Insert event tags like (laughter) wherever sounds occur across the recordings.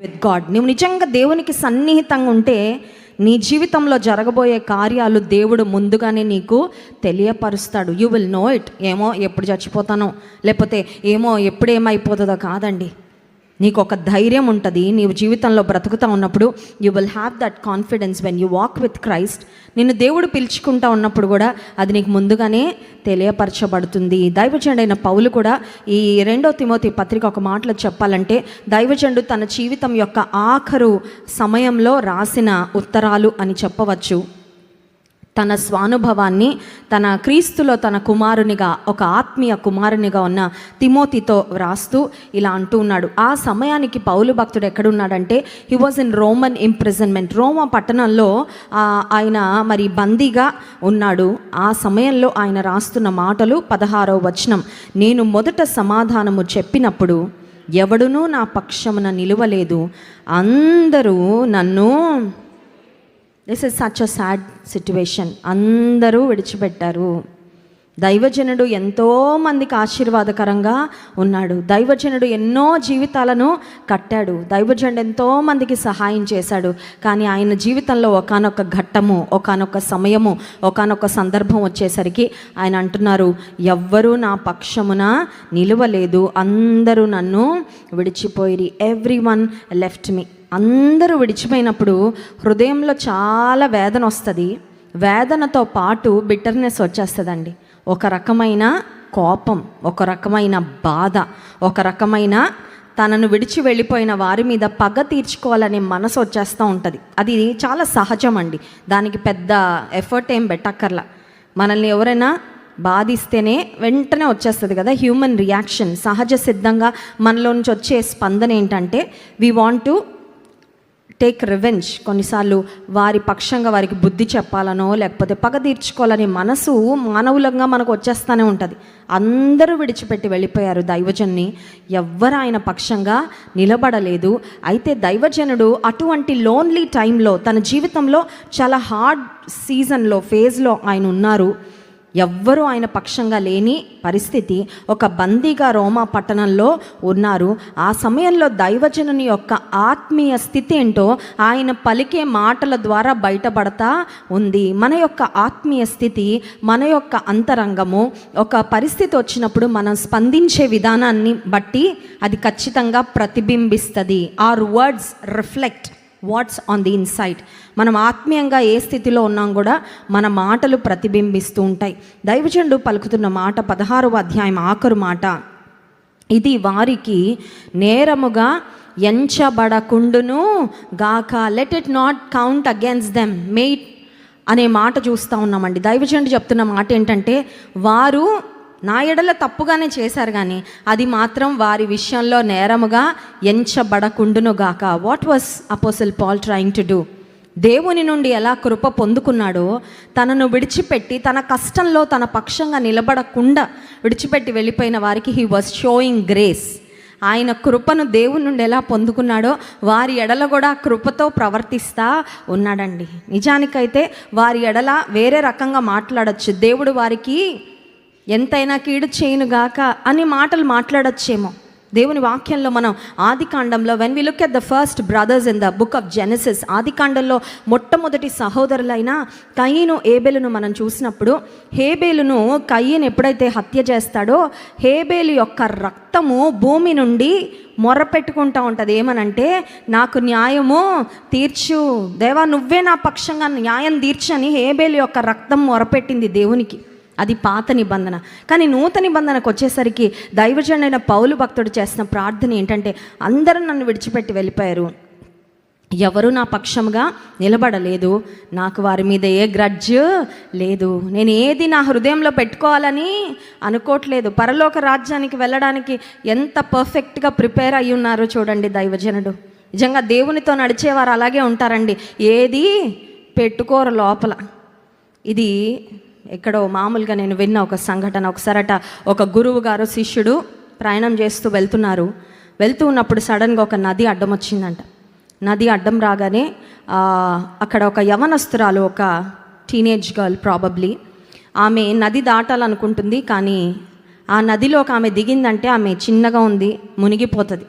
With God నువ్వు నిజంగా దేవునికి సన్నిహితంగా ఉంటే నీ జీవితంలో జరగబోయే కార్యాలు దేవుడు ముందుగానే నీకు తెలియపరుస్తాడు. యూ విల్ నో ఇట్ ఏమో ఎప్పుడు చచ్చిపోతానో లేకపోతే ఏమో ఎప్పుడు ఏమైపోతుందో కాదండి. నీకు ఒక ధైర్యం ఉంటుంది నీవు జీవితంలో బ్రతుకుతూ ఉన్నప్పుడు you will have that confidence when you walk with Christ నిన్ను దేవుడు పిలుచుకుంటా ఉన్నప్పుడు కూడా అది నీకు ముందుగానే తెలియపరచబడుతుంది. దైవజండైన పౌలు కూడా ఈ రెండో తిమోతి పత్రిక ఒక మాటలో చెప్పాలంటే దైవజండు తన జీవితం యొక్క ఆఖరు సమయంలో రాసిన ఉత్తరాలు అని చెప్పవచ్చు. తన స్వానుభవాన్ని తన క్రీస్తులో తన కుమారునిగా ఒక ఆత్మీయ కుమారునిగా ఉన్న తిమోతితో వ్రాస్తూ ఇలా అంటూ ఉన్నాడు. ఆ సమయానికి పౌలు భక్తుడు ఎక్కడున్నాడంటే he was in Roman imprisonment రోమా పట్టణంలో ఆయన మరి బందీగా ఉన్నాడు. ఆ సమయంలో ఆయన రాస్తున్న మాటలు పదహారో వచనం. నేను మొదట సమాధానము చెప్పినప్పుడు ఎవడునూ నా పక్షమున నిలువలేదు. అందరూ నన్ను this is such a sad situation అందరూ విడిచిపెట్టారు. దైవజనుడు ఎంతో మందికి ఆశీర్వాదకరంగా ఉన్నాడు. దైవజనుడు ఎన్నో జీవితాలను కట్టాడు. దైవజనుడు ఎంతో మందికి సహాయం చేశాడు. కానీ ఆయన జీవితంలో ఒకనొక ఘట్టము ఒకనొక సమయము ఒకనొక సందర్భం వచ్చేసరికి ఆయన అంటున్నారు ఎవ్వరూ నా పక్షమున నిలవలేదు. అందరూ నన్ను విడిచిపోయి ఎవ్రీ వన్ లెఫ్ట్ మీ అందరూ విడిచిపోయినప్పుడు హృదయంలో చాలా వేదన వస్తుంది. వేదనతో పాటు బిట్టర్నెస్ వచ్చేస్తుందండి. ఒక రకమైన కోపం ఒక రకమైన బాధ ఒక రకమైన తనను విడిచి వెళ్ళిపోయిన వారి మీద పగ తీర్చుకోవాలనే మనసు వచ్చేస్తూ ఉంటుంది. అది చాలా సహజం అండి దానికి పెద్ద ఎఫర్ట్ ఏం పెట్టక్కర్లా. మనల్ని ఎవరైనా బాధిస్తేనే వెంటనే వచ్చేస్తుంది కదా హ్యూమన్ రియాక్షన్ సహజ సిద్ధంగా మనలో నుంచి వచ్చే స్పందన ఏంటంటే we want to take revenge కొన్నిసార్లు వారి పక్షంగా వారికి బుద్ధి చెప్పాలనో లేకపోతే పగ తీర్చుకోవాలనే మనసు మానవులంగా మనకు వచ్చేస్తూనే ఉంటుంది. అందరూ విడిచిపెట్టి వెళ్ళిపోయారు దైవజన్ని. ఎవ్వరు ఆయన పక్షంగా నిలబడలేదు. అయితే దైవజనుడు అటువంటి లోన్లీ టైంలో తన జీవితంలో చాలా హార్డ్ సీజన్లో ఫేజ్లో ఆయన ఉన్నారు. ఎవ్వరూ ఆయన పక్షంగా లేని పరిస్థితి. ఒక బందీగా రోమా పట్టణంలో ఉన్నారు. ఆ సమయంలో దైవజనుని యొక్క ఆత్మీయ స్థితి ఏంటో ఆయన పలికే మాటల ద్వారా బయటపడతా ఉంది. మన యొక్క ఆత్మీయ స్థితి మన యొక్క అంతరంగము ఒక పరిస్థితి వచ్చినప్పుడు మనం స్పందించే విధానాన్ని బట్టి అది ఖచ్చితంగా ప్రతిబింబిస్తుంది. Our words reflect what's on the insight మనం ఆత్మీయంగా ఏ స్థితిలో ఉన్నాం కూడా మన మాటలు ప్రతిబింబిస్తూ ఉంటాయి. దైవజనుడు పలుకుతున్న మాట పదహారవ అధ్యాయం ఆఖరు మాట. ఇది వారికి నేరముగా ఎంచబడకుండును గాక. Let it not count against them mate అనే మాట చూస్తూ ఉన్నామండి. దైవజనుడు చెప్తున్న మాట ఏంటంటే వారు నా ఎడల తప్పుగానే చేశారు కానీ అది మాత్రం వారి విషయంలో నేరముగా ఎంచబడకుండును గాక. What was apostle Paul trying to do దేవుని నుండి ఎలా కృప పొందుకున్నాడో తనను విడిచిపెట్టి తన కష్టంలో తన పక్షంగా నిలబడకుండా విడిచిపెట్టి వెళ్ళిపోయిన వారికి హీ వాజ్ షోయింగ్ గ్రేస్ ఆయన కృపను దేవుని నుండి ఎలా పొందుకున్నాడో వారి ఎడల కూడా కృపతో ప్రవర్తిస్తా ఉన్నాడండి. నిజానికైతే వారి ఎడల వేరే రకంగా మాట్లాడచ్చు. దేవుడు వారికి ఎంతైనా కీడు చేయనుగాక అని మాటలు మాట్లాడచ్చేమో. దేవుని వాక్యంలో మనం ఆది కాండంలో when we look at the first brothers in the book of Genesis ఆది కాండంలో మొట్టమొదటి సహోదరులైన కయ్యను ఏబేలును మనం చూసినప్పుడు హేబేలును కయ్యను ఎప్పుడైతే హత్య చేస్తాడో హేబేలు యొక్క రక్తము భూమి నుండి మొరపెట్టుకుంటా ఉంటుంది. ఏమనంటే నాకు న్యాయము తీర్చు. దేవా నువ్వే నా పక్షంగా న్యాయం తీర్చని హేబేలు యొక్క రక్తం మొరపెట్టింది దేవునికి. అది పాత నిబంధన. కానీ నూతన నిబంధనకు వచ్చేసరికి దైవజనైన పౌలు భక్తుడు చేసిన ప్రార్థన ఏంటంటే అందరూ నన్ను విడిచిపెట్టి వెళ్ళిపోయారు. ఎవరు నా పక్షంగా నిలబడలేదు. నాకు వారి మీద ఏ గ్రడ్జ్ లేదు. నేను ఏది నా హృదయంలో పెట్టుకోవాలని అనుకోవట్లేదు. పరలోక రాజ్యానికి వెళ్ళడానికి ఎంత పర్ఫెక్ట్గా ప్రిపేర్ అయి ఉన్నారో చూడండి దైవజనుడు. నిజంగా దేవునితో నడిచేవారు అలాగే ఉంటారండి. ఏది పెట్టుకోరు లోపల. ఇది ఎక్కడో మామూలుగా నేను విన్న ఒక సంఘటన. ఒకసారట ఒక గురువు గారు శిష్యుడు ప్రయాణం చేస్తూ వెళ్తున్నారు. వెళ్తూ ఉన్నప్పుడు సడన్గా ఒక నది అడ్డం వచ్చిందంట. నది అడ్డం రాగానే అక్కడ ఒక యవనస్తురాలు ఒక టీనేజ్ గర్ల్ ప్రాబబ్లీ ఆమె నది దాటాలనుకుంటుంది కానీ ఆ నదిలోకి ఆమె దిగిందంటే ఆమె చిన్నగా ఉంది మునిగిపోతుంది.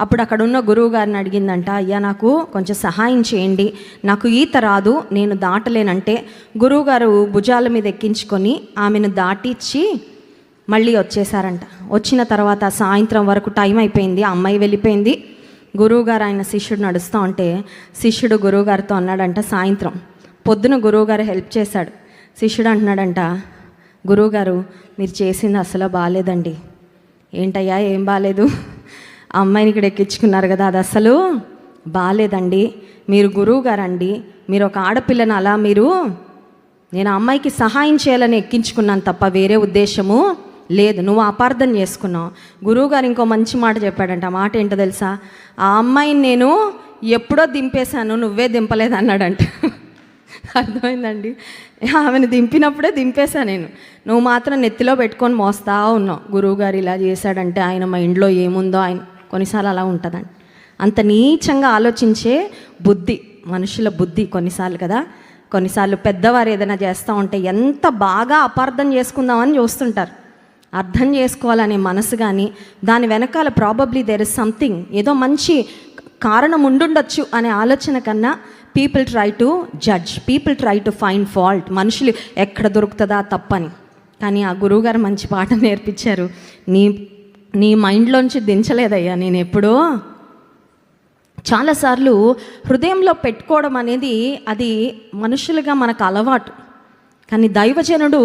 అప్పుడు అక్కడ ఉన్న గురువు గారిని అడిగిందంట అయ్యా నాకు కొంచెం సహాయం చేయండి. నాకు ఈత రాదు నేను దాటలేనంటే. గురువుగారు భుజాల మీద ఎక్కించుకొని ఆమెను దాటిచ్చి మళ్ళీ వచ్చేసారంట వచ్చిన తర్వాత సాయంత్రం వరకు టైం అయిపోయింది అమ్మాయి వెళ్ళిపోయింది. గురువుగారు ఆయన శిష్యుడు నడుస్తూ ఉంటే శిష్యుడు గురువుగారితో అన్నాడంట సాయంత్రం పొద్దున గురువుగారు హెల్ప్ చేశాడు. శిష్యుడు అంటున్నాడంట గురువుగారు మీరు చేసింది అసలు బాగాలేదండి. ఏంటయ్యా ఏం బాగాలేదు? ఆ అమ్మాయిని ఇక్కడ ఎక్కించుకున్నారు కదా అది అసలు బాగాలేదండి మీరు గురువు గారండి మీరు ఒక ఆడపిల్లని అలా మీరు నేను అమ్మాయికి సహాయం చేయాలని ఎక్కించుకున్నాను తప్ప వేరే ఉద్దేశము లేదు. నువ్వు అపార్థం చేసుకున్నావు. గురువుగారు ఇంకో మంచి మాట చెప్పాడంట. ఆ మాట ఏంటో తెలుసా? ఆ అమ్మాయిని నేను ఎప్పుడో దింపేశాను నువ్వే దింపలేదు అన్నాడంట (laughs) అర్థమైందండి? ఆమెను దింపినప్పుడే దింపేశా నేను. నువ్వు మాత్రం నెత్తిలో పెట్టుకొని మోస్తా ఉన్నావు. గురువుగారు ఇలా చేశాడంటే ఆయన మైండ్లో ఏముందో ఆయన కొన్నిసార్లు అలా ఉంటుందండి. అంత నీచంగా ఆలోచించే బుద్ధి మనుషుల బుద్ధి కొన్నిసార్లు కదా. కొన్నిసార్లు పెద్దవారు ఏదైనా చేస్తూ ఉంటే ఎంత బాగా అపార్థం చేసుకుందామని చూస్తుంటారు. అర్థం చేసుకోవాలనే మనసు కానీ దాని వెనకాల ప్రాబబ్లీ దేర్ ఇస్ సంథింగ్ ఏదో మంచి కారణం ఉండుండొచ్చు అనే ఆలోచన కన్నా people try to judge people try to find fault మనుషులు ఎక్కడ దొరుకుతుందా తప్పని. కానీ ఆ గురువుగారు మంచి పాఠం నేర్పించారు. నీ నీ మైండ్లోంచి దించలేదయ్యా నేను ఎప్పుడూ చాలాసార్లు హృదయంలో పెట్టుకోవడం అనేది అది మనుషులుగా మనకు అలవాటు. కానీ దైవజనుడు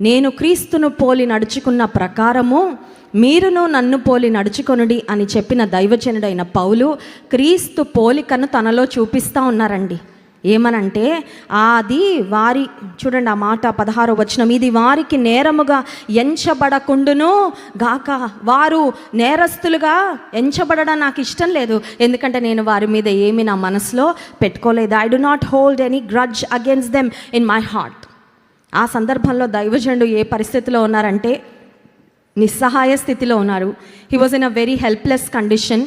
నేను క్రీస్తును పోలి నడుచుకున్న ప్రకారము మీరును నన్ను పోలి నడుచుకొనుడి అని చెప్పిన దైవజనుడైన పౌలు క్రీస్తు పోలికను తనలో చూపిస్తూ ఉన్నారండి. ఏమనంటే అది వారి చూడండి ఆ మాట పదహారో వచనం ఇది వారికి నేరముగా ఎంచబడకుండును గాక. వారు నేరస్తులుగా ఎంచబడడం నాకు ఇష్టం లేదు. ఎందుకంటే నేను వారి మీద ఏమి నా మనసులో పెట్టుకోలేదు. I do not hold any grudge against them in my heart ఆ సందర్భంలో దైవజనుడు ఏ పరిస్థితిలో ఉన్నారంటే నిస్సహాయ స్థితిలో ఉన్నారు. He was in a very helpless condition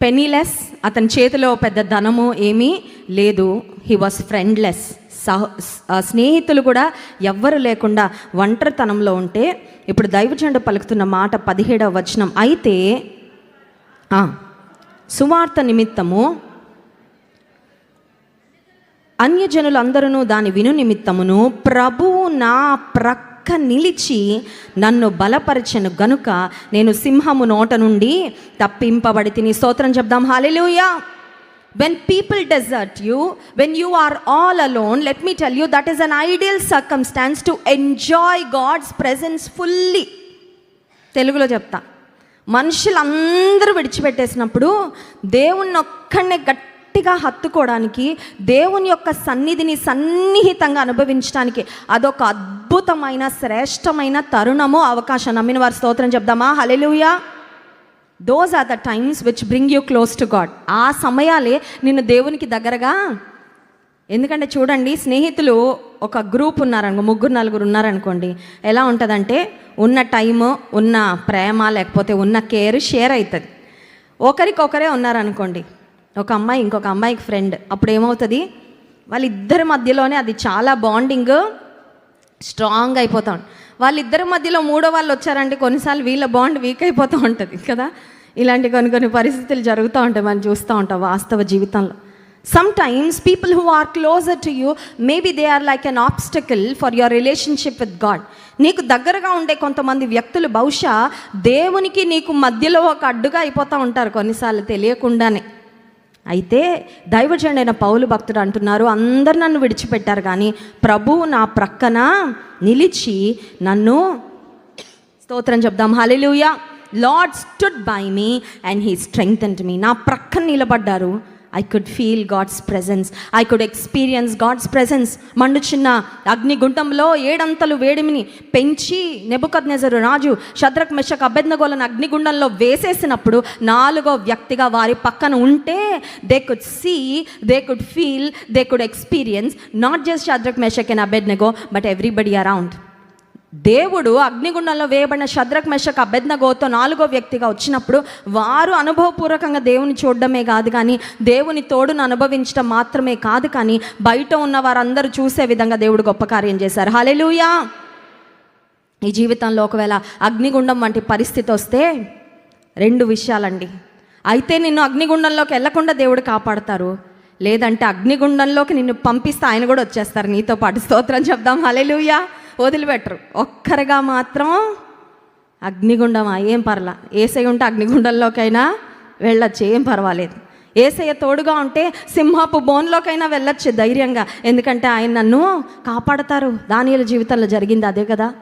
penniless అతని చేతిలో పెద్ద ధనము ఏమీ లేదు. హీ వాస్ ఫ్రెండ్లెస్ సహ స్నేహితులు కూడా ఎవ్వరు లేకుండా ఒంటరితనంలో ఉంటే ఇప్పుడు దైవజండు పలుకుతున్న మాట పదిహేడవ వచనం. అయితే సువార్త నిమిత్తము అన్యజనులందరూ దాని విను నిమిత్తమును ప్రభువు నా పక్క నిలిచి నన్ను బలపరచను గనుక నేను సింహము నోట నుండి తప్పింపబడి తిని స్తోత్రం చెప్దాం. Hallelujah when people desert you when you are all alone let me tell you that is an ideal circumstance to enjoy God's presence fully తెలుగులో చెప్తా. మనుషులందరూ విడిచిపెట్టేసినప్పుడు దేవుణ్ణి ఒక్కడనే గట్టిగా హత్తుకోవడానికి దేవుని యొక్క సన్నిధిని సన్నిహితంగా అనుభవించడానికి అదొక అద్భుతమైన శ్రేష్టమైన తరుణము అవకాశం. నమ్మిన వారి స్తోత్రం చెప్దామా? Hallelujah those are the times which bring you close to God ఆ సమయాలే నిన్ను దేవునికి దగ్గరగా ఎందుకంటే చూడండి స్నేహితులు ఒక గ్రూప్ ఉన్నారనుకో ముగ్గురు నలుగురు ఉన్నారనుకోండి ఎలా ఉంటుందంటే ఉన్న టైం ఉన్న ప్రేమ లేకపోతే ఉన్న కేర్ షేర్ అవుతుంది ఒకరికొకరే ఉన్నారనుకోండి ఒక అమ్మాయి ఇంకొక అమ్మాయికి ఫ్రెండ్ అప్పుడు ఏమవుతుంది? వాళ్ళిద్దరి మధ్యలోనే అది చాలా బాండింగ్ స్ట్రాంగ్ అయిపోతాం వాళ్ళిద్దరి మధ్యలో మూడో వాళ్ళు వచ్చారంటే కొన్నిసార్లు వీళ్ళ బాండ్ వీక్ అయిపోతూ ఉంటుంది కదా? ఇలాంటి కొన్ని కొన్ని పరిస్థితులు జరుగుతూ ఉంటాయి మనం చూస్తూ ఉంటాం వాస్తవ జీవితంలో. Sometimes people who are closer to you maybe they are like an obstacle for your relationship with God నీకు దగ్గరగా ఉండే కొంతమంది వ్యక్తులు బహుశా దేవునికి నీకు మధ్యలో ఒక అడ్డుగా అయిపోతూ ఉంటారు కొన్నిసార్లు తెలియకుండానే. అయితే దైవజనుడైన పౌలు భక్తుడు అంటున్నారు అందరు నన్ను విడిచిపెట్టారు కానీ ప్రభువు నా ప్రక్కన నిలిచి నన్ను స్తోత్రం చెప్దాం. Hallelujah. Lord stood by me and he strength me. నా ప్రక్కన నిలబడ్డారు. I could feel God's presence I could experience God's presence మండు చిన్న అగ్నిగుండంలో ఏడంతలు వేడిమిని పెంచి నెబుకద్నెజరు రాజు శద్రక్ మెషక్ అభ్యర్థగోలను అగ్నిగుండంలో వేసేసినప్పుడు నాలుగో వ్యక్తిగా వారి పక్కన ఉంటే they could see they could feel they could experience not just Shadrach Meshach and Abednego but everybody around దేవుడు అగ్నిగుండంలో వేయబడిన శద్రక్ మెషక్ అభెజ్ఞగోతో నాలుగో వ్యక్తిగా వచ్చినప్పుడు వారు అనుభవపూర్వకంగా దేవుని చూడడమే కాదు కానీ దేవుని తోడును అనుభవించడం మాత్రమే కాదు కానీ బయట ఉన్న వారందరూ చూసే విధంగా దేవుడు గొప్ప కార్యం చేశారు. హలెలూయా ఈ జీవితంలో ఒకవేళ అగ్నిగుండం వంటి పరిస్థితి వస్తే రెండు విషయాలండి. అయితే నిన్ను అగ్నిగుండంలోకి వెళ్ళకుండా దేవుడు కాపాడతారు. లేదంటే అగ్నిగుండంలోకి నిన్ను పంపిస్తే ఆయన కూడా వచ్చేస్తారు. నీతో పాటు స్తోత్రం చెప్దాం. హల్లెలూయా! వదిలిపెట్టరు. ఒక్కరిగా మాత్రం అగ్నిగుండమా? ఏం పర్లా? ఏసై ఉంటే అగ్నిగుండంలోకైనా వెళ్ళొచ్చు ఏం పర్వాలేదు. ఏసయ్య తోడుగా ఉంటే సింహపు బోన్లోకైనా వెళ్ళొచ్చు ధైర్యంగా. ఎందుకంటే ఆయన నన్ను కాపాడతారు. దానియుల జీవితంలో జరిగింది అదే కదా.